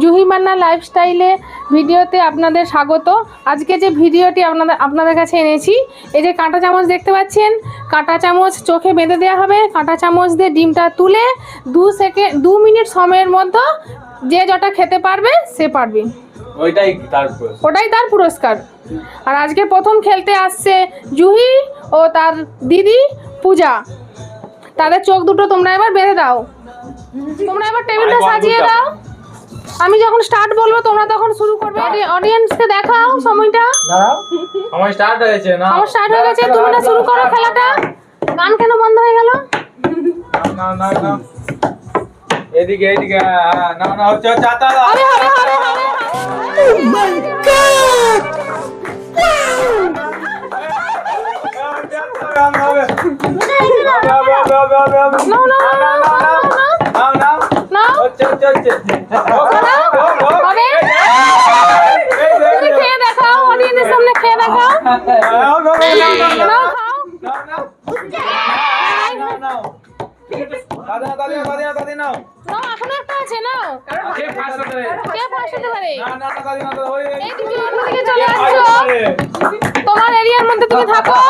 জুহি মান্না লাইফস্টাইলে ভিডিওতে আপনাদের স্বাগত। আজকে যে ভিডিওটি আপনাদের আপনাদের কাছে এনেছি এই যে কাঁটা চামচ দেখতে পাচ্ছেন কাঁটা চামচ চোখে বেঁধে দেওয়া হবে কাঁটা চামচ দিয়ে ডিমটা তুলে দু সেকেন্ড দু মিনিট সময়ের মধ্যে যে যটা খেতে পারবে সে পারবে। ওইটাই ওটাই তার পুরস্কার। আর আজকে প্রথম খেলতে আসছে জুহি ও তার দিদি পূজা। তাদের চোখ দুটো তোমরা এবার বেঁধে দাও। তোমরা এবার টেবিলটা সাজিয়ে দাও। আমি যখন স্টার্ট বলব তোমরা তখন শুরু করবে অডিয়েন্সকে দেখাও সময়টা আমার স্টার্ট হয়েছে না আমার স্টার্ট হয়ে গেছে তুমি না শুরু করো খেলাটা গান কেন বন্ধ হয়ে গেল না না না এদিকে এদিকে হ্যাঁ, না না হচ্ছে হচ্ছে আতা হবে হবে হবে হবে নাও নাও নাও নাও নাও নাও হচ্ছে হচ্ছে হচ্ছে হবে তুমি খেয়ে দেখাও অডিয়েন্সের সামনে খেয়ে দেখাও। তোমার এরিয়ার মধ্যে তুমি থাকো।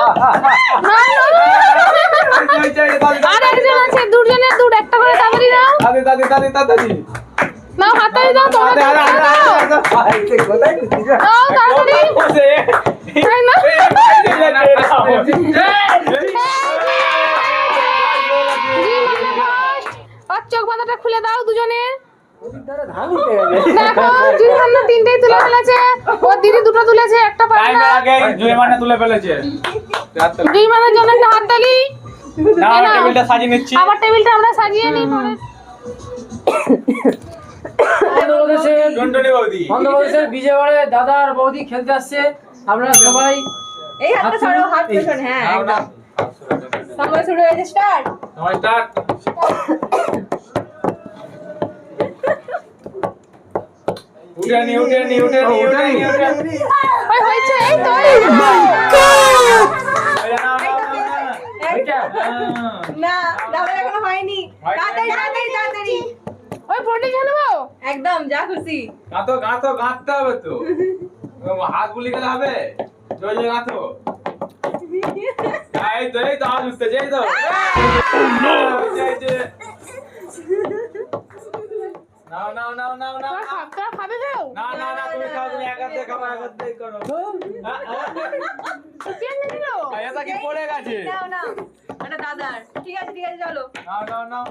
আর একজন আছে দুজনের হাততালি দাও তোমরা তাড়াতাড়ি দাও দাও তাড়াতাড়ি তাই না? জি, মানে আর চোখ বাঁধাটা খুলে দাও দুজনের দেখো তিনটেই তুলে ফেলেছে ওর দিদি দুটো তুলেছে একটা পারে না তুলে ফেলেছে দুই মানের জন্য একটা হাততালি না এই নাও। টেবিলটা সাজিয়ে নিচ্ছি আবার টেবিলটা আমরা সাজিয়ে নিই পরে বন্ধুবান্ধবের বিজয়বাড়ে দাদা আর বৌদি খেলতে আসছে। আপনারা সবাই এই হাতটা ছাড়ো হাত পেছন হ্যাঁ। একদম। সময় শুরু হয়েছে স্টার্ট তোমার স্টার্ট উঠে নি উঠে নি উঠে নি উঠে নি উঠে নি ওই হয়েছে এই তো এই তো। এই নাও, নাও, নাও, নাও। ওইটা হ্যাঁ। না দাদা এখনও হয়নি। হয়নি। তাড়াতাড়ি তাড়াতাড়ি তাড়াতাড়ি। ওই বডি জানব একদম যা খুশি। গাঁথো গাঁথো গাঁথতে হবে তো। হাত গুলি গেলে হবে। জয় জয় গাঁথো। এই তো এই তো আওয়াজ উঠতেছে এই তো। এই যে, এই যে। নাও নাও নাও নাও নাও খাবে কেউ না না না তুমি খাও তুমি একাতে খাও একাতেই করো। হ্যাঁ, কে এনে দিল হ্যাঁ। এটা কি পড়ে গেছে? নাও নাও এটা দাদার। ঠিক আছে ঠিক আছে চলো। নাও নাও নাও।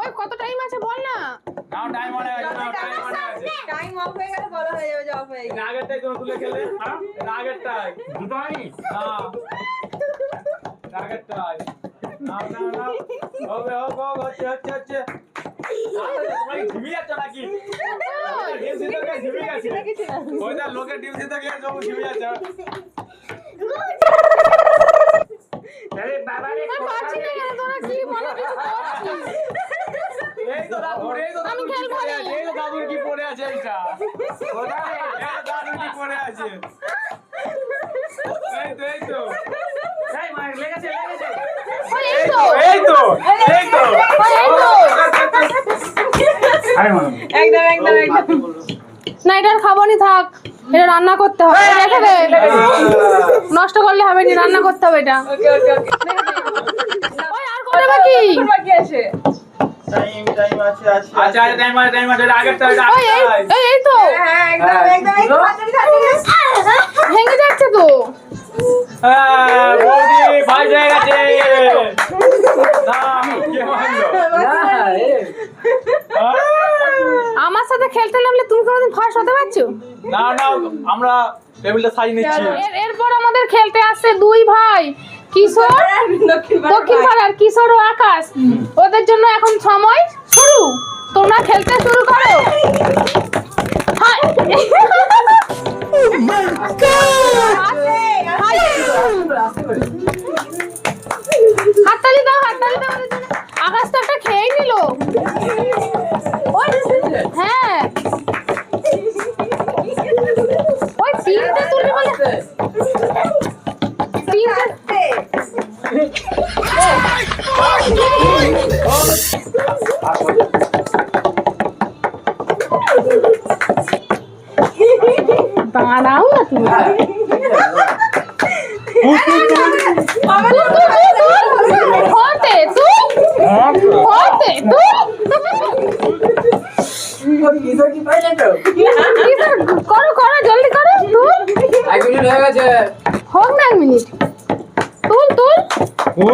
ওই কত টাইম আছে বল না। নাও টাইম অনে গেছে নাও টাইম অনে গেছে। টাইম অফ হয়ে গেলে বলা হয়ে যাবে যে অফ হয়ে গেছে আগেরটাই তুমি তুলে খেলে? হ্যাঁ? এর আগেরটাই দুটোই হ্যাঁ আগেরটাই নাও। নাও নাও হবে হবে হবে হচ্ছে হচ্ছে হচ্ছে। ঘুমিয়ে যাচ্ছ নাকি? ডিম সিদ্ধ খেয়ে ঘুমিয়ে গেছে ওই না লোকের ডিম সব ঘুমিয়ে যাচ্ছে আরে বাবা রে আমি না কেন তোরা কি মনে কিছু করছিস? এই তো দাদুর এই তো আমি খেলব আছে এই তো দাদুর কি পড়ে আছে এইটা কোথায় দাদুর কি পড়ে আছে এই তো এই তো এই মার লেগেছে লেগেছে এই তো এই তো এই তো ওই এই তো আরে মার একদম একদম একদম না এটা আর খাব থাক। এটা রান্না করতে হবে। রেখে দে। নষ্ট করলে হবে না রান্না করতে হবে এটা। ওকে ওকে ওকে। ওই আর কত বাকি? বাকি আছে? টাইম টাইম আছে খেলতে নামলে তুমি কোনোদিন ফার্স্ট হতে পারছ? না না আমরা টেবিলটা সাজিয়ে নিচ্ছি। এরপর আমাদের খেলতে আসছে দুই ভাই কিশোর দক্ষিণ দক্ষিণ পাড়ার কিশোর ও আকাশ। ওদের জন্য এখন সময় শুরু। তোমরা খেলতে শুরু করো। দাঁড়াও না তুমি করো করো জলদি করো তুল এক মিনিট হয়ে গেছে হোক না। এক মিনিট তুল তুল ও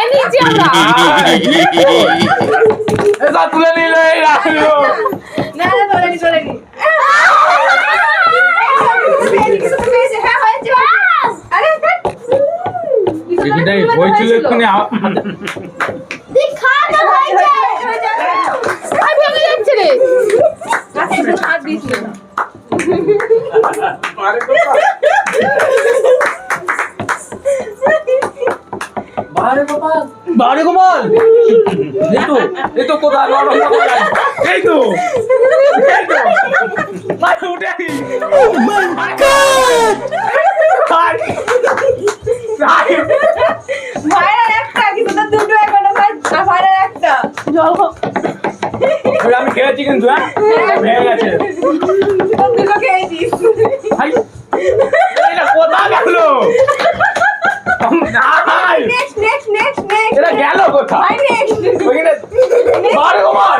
কে নিয়েছি আমরা। এটা তুলে নিলে না না তোলেনি তোলেনি হ্যাঁ হয়েছে এটাই হয়েছিল এক্ষুনি হাত দিয়েছিল বারে বাবা বারে গোপাল? এই তো এই তো কোথায়? নরম এই তো এই তো। মার উঠে একটা কিন্তু তো দুটো এখনও ভাই ভাইরাল একটা। জল হোক ওই আমি খেয়েছি কিন্তু হ্যাঁ? ভেঙে গেছে। দুটো খেয়েছিস ভাই এটা কোথায় গেল নাই নেক্সট নেক্সট নেক্সট নেক্সট এটা গেল কোথায় ভাই নেক্সট ওইখানে বারে গোপাল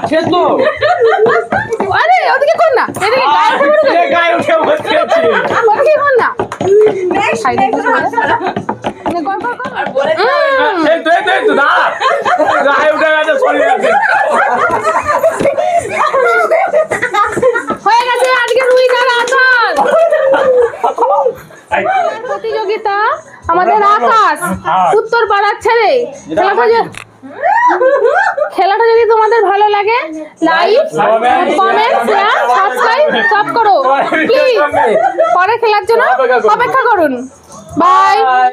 আছে তো। আরে ওদিকে কর না? এদিকে গায়ে উঠে পড়ো এ গায়ে উঠে বসেছে ওদিকে কর না? নেক্সট সাইডে নেক্সট। হাত ছাড়া এদিকে কর কর কর। আর বলে এই তো এই তো এই তো দাঁড়া। গায়ে উঠে গেছে শরীর আছে। হয়ে গেছে আজকে আসান প্রতিযোগিতা আমাদের আকাশ উত্তর পাড়ার ছেলে। খেলাটা যদি তোমাদের ভালো লাগে লাইক কমেন্ট শেয়ার সাবস্ক্রাইব সব করো। প্লিজ পরে খেলার জন্য অপেক্ষা করুন। বাই